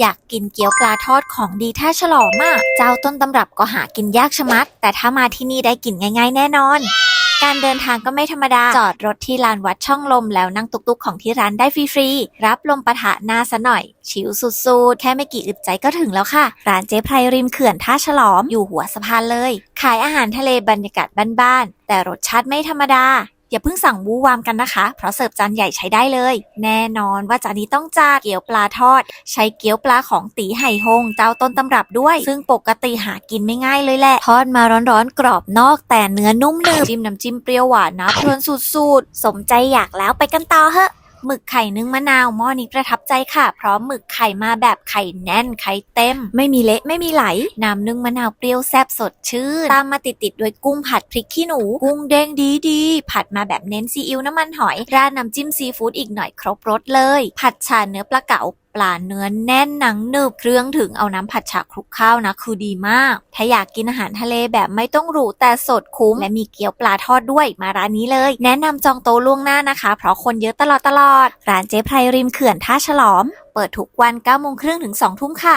อยากกินเกี๊ยวปลาทอดของดีท่าฉลอมอะเจ้าต้นตำรับก็หากินยากชะมัด แต่ถ้ามาที่นี่ได้กินง่าย ๆ แน่นอน การเดินทางก็ไม่ธรรมดา จอดรถที่ลานวัดช่องลมแล้วนั่งตุกๆของที่ร้านได้ฟรีๆ รับลมปะทะหน้าซะหน่อย ชิวสุดๆ แค่ไม่กี่อึดใจก็ถึงแล้วค่ะ ร้านเจ๊ไพรริมเขื่อนท่าฉลอมอยู่หัวสะพานเลย ขายอาหารทะเลบรรยากาศบ้านๆ แต่รสชาติไม่ธรรมดา อย่าเพิ่งสั่งวูวามกันนะคะ เพราะเสิร์ฟจานใหญ่ใช้ได้เลย แน่นอนว่าจานนี้ต้องจาเกี๊ยวปลาทอด ใช้เกี๊ยวปลาของตีไห่ฮงเจ้าต้นตำรับด้วย ซึ่งปกติหากินไม่ง่ายเลยแหละ ทอดมาร้อนๆ กรอบนอกแต่เนื้อนุ่มหนึบจิ้มน้ำจิ้มเปรี้ยวหวานนะเพลินสุดๆสมใจอยากแล้วไปกันต่อเถอะ หมึกไข่นึ่งมะนาวหม้อนี้ประทับใจค่ะ เพราะหมึกไข่มาแบบไข่แน่นไข่เต็ม ไม่มีเละไม่มีไหลน้ำนึ่งมะนาวเปรี้ยวแซ่บสดชื่น ตามมาติดติดๆด้วยกุ้งผัดพริกขี้หนู กุ้งเด้งดีดีๆผัดมาแบบเน้นซีอิ๊วน้ำมันหอย ราดน้ำจิ้มซีฟู้ดอีกหน่อยครบรสเลย ผัดชาเนื้อปลาเก๋า ปลาเนื้อแน่นหนังหนึบเครื่องถึงเอาน้ำผัดฉาคลุกข้าวนะ คือดีมาก ถ้าอยากกินอาหารทะเลแบบไม่ต้องหรูแต่สดคุ้ม และมีเกี๊ยวปลาทอดด้วยมาร้านนี้เลย แนะนำจองโต๊ะล่วงหน้านะคะ เพราะคนเยอะตลอดตลอดร้านเจ๊ไพรริมเขื่อนท่าฉลอม เปิดทุกวัน9โมงครึ่งถึง2ทุ่มค่ะ